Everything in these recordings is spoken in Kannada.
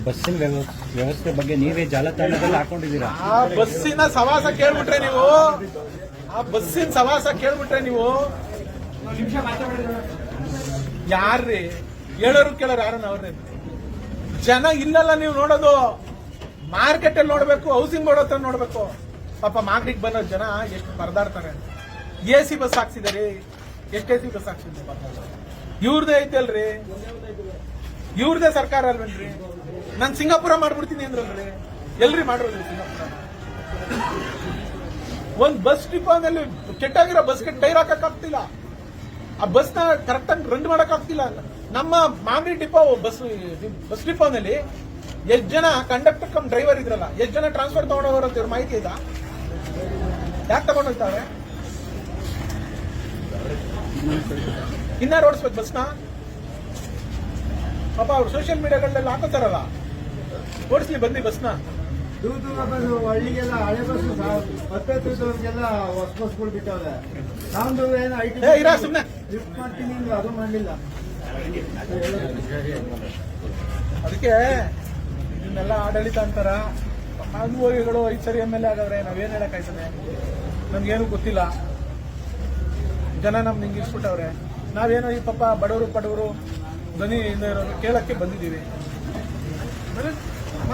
ಬಸ್ಸಿನ ವ್ಯವ- ವ್ಯವಸ್ಥೆ ಬಗ್ಗೆ ನೀವೇ ಜಾಲತಾಣದಲ್ಲಿ ಹಾಕೊಂಡಿದ್ದೀರಾ? ಆ ಬಸ್ಸಿನ ಸವಾಸ ಕೇಳ್ಬಿಟ್ರೆ ನೀವು? ಆ ಬಸ್ಸಿನ ಸವಾಸ ಕೇಳ್ಬಿಟ್ರೆ ನೀವು? ಯಾರ್ರಿ? ಹೇಳೋರು ಕೇಳೋರು ಯಾರನ್ನ ಅವ್ರೇ ಜನ ಇಲ್ಲಲ್ಲ ನೀವು ನೋಡೋದು. ಮಾರ್ಕೆಟ್ ಅಲ್ಲಿ ನೋಡ್ಬೇಕು ಹೌಸಿಂಗ್ ಬೋರ್ಡ್ ಹತ್ರ ನೋಡ್ಬೇಕು. ಪಾಪ ಮಾರ್ಕೆಟ್ ಬರೋ ಜನ ಎಷ್ಟು ಪರದಾಡ್ತಾರೆ. ಎ ಸಿ ಬಸ್ ಹಾಕ್ಸಿದಾರೆ. ಎಷ್ಟು ಎ ಸಿ ಬಸ್ ಹಾಕ್ಸಿದ್ರೆ ಇವ್ರದೇ ಐತಲ್ರಿ? ಇವ್ರದೇ ಸರ್ಕಾರ ಅಲ್ವೇನ್ರಿ? ನಾನ್ ಸಿಂಗಾಪುರ ಮಾಡ್ಬಿಡ್ತೀನಿ ಅಂದ್ರೆ ಎಲ್ರಿ ಮಾಡಿರೋದು ಸಿಂಗಾಪುರ? ಒಂದ್ ಬಸ್ ಡಿಪೋನಲ್ಲಿ ಕೆಟ್ಟಾಗಿರೋ ಬಸ್ಗೆ ಟೈರ್ ಹಾಕಕ್ ಆಗ್ತಿಲ್ಲ. ಆ ಬಸ್ನ ಕರೆಕ್ಟ್ ಆಗಿ ರನ್ ಮಾಡಕ್ ಆಗ್ತಿಲ್ಲ. ನಮ್ಮ ಮಾಗಡಿ ಡಿಪೋ ಬಸ್ ಬಸ್ ಡಿಪೋನಲ್ಲಿ ಎಷ್ಟ್ ಜನ ಕಂಡಕ್ಟರ್ ಕಮ್ ಡ್ರೈವರ್ ಇದ್ರಲ್ಲ, ಎಷ್ಟ್ ಜನ ಟ್ರಾನ್ಸ್ಫರ್ ತಗೊಂಡೋಗೋರು ಅಂತ ಇವ್ರ ಮಾಹಿತಿ ಇದಾ? ಯಾಕೆ ತಗೊಂಡೋಗ್ತಾವೆ ಇನ್ನಾರು ಓಡಿಸ್ಬೇಕು ಬಸ್ನ. ಪಾಪ ಅವ್ರು ಸೋಷಿಯಲ್ ಮೀಡಿಯಾಗಳಲ್ಲಿ ಹಾಕೋತಾರಲ್ಲ. ಓಡಿಸ್ಲಿ ಬನ್ನಿ ಬಸ್ನ ದೂರ ದೂರ ಬಸ್ಸು ಹಳ್ಳಿಗೆಲ್ಲ ಹಳೆ ಬಸ್ಸು ಹತ್ತತ್ತು ದೂರಕ್ಕೆಲ್ಲ ಹೊಸ ಬಸ್ಗಳು ಬಿಟ್ಟವ್ರೆ. ನಮ್ದು ಏನು ಐ ಸುಮ್ನೆ. ಲಿಫ್ಟ್ ಮಾಡ್ತೀನಿ ಅಂದ್ರೆ ಅದು ಮಾಡಲಿಲ್ಲ. ಅದಕ್ಕೆ ಇದನ್ನೆಲ್ಲ ಆಡಳಿತ ಅಂತಾರ. ಅನುಭವಿಗಳು ಐದು ಸರಿ ಎಂ ಎಲ್ ಎ ಆಗವ್ರೆ ನಾವೇನ್ ಹೇಳಕ್ಕಾಯ್ತದೆ ನಮ್ಗೇನು ಗೊತ್ತಿಲ್ಲ. ಜನ ನಮ್ ನಿಂಗಿಸ್ಬಿಟ್ಟವ್ರೆ ನಾವೇನೋ ಈ ಪಾಪ ಬಡವರು ಪಡವರು ಧ್ವನಿ ಇರೋರು ಕೇಳಕ್ಕೆ ಬಂದಿದ್ದೀವಿ.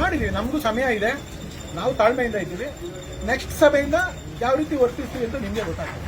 ಮಾಡಿದ್ದೀವಿ ನಮಗೂ ಸಮಯ ಇದೆ. ನಾವು ತಾಳ್ಮೆಯಿಂದ ಇದ್ದೀವಿ. ನೆಕ್ಸ್ಟ್ ಸಭೆಯಿಂದ ಯಾವ ರೀತಿ ವರ್ತಿಸ್ತೀವಿ ಅಂತ ನಿಮಗೆ ಗೊತ್ತಾಗ್ತದೆ.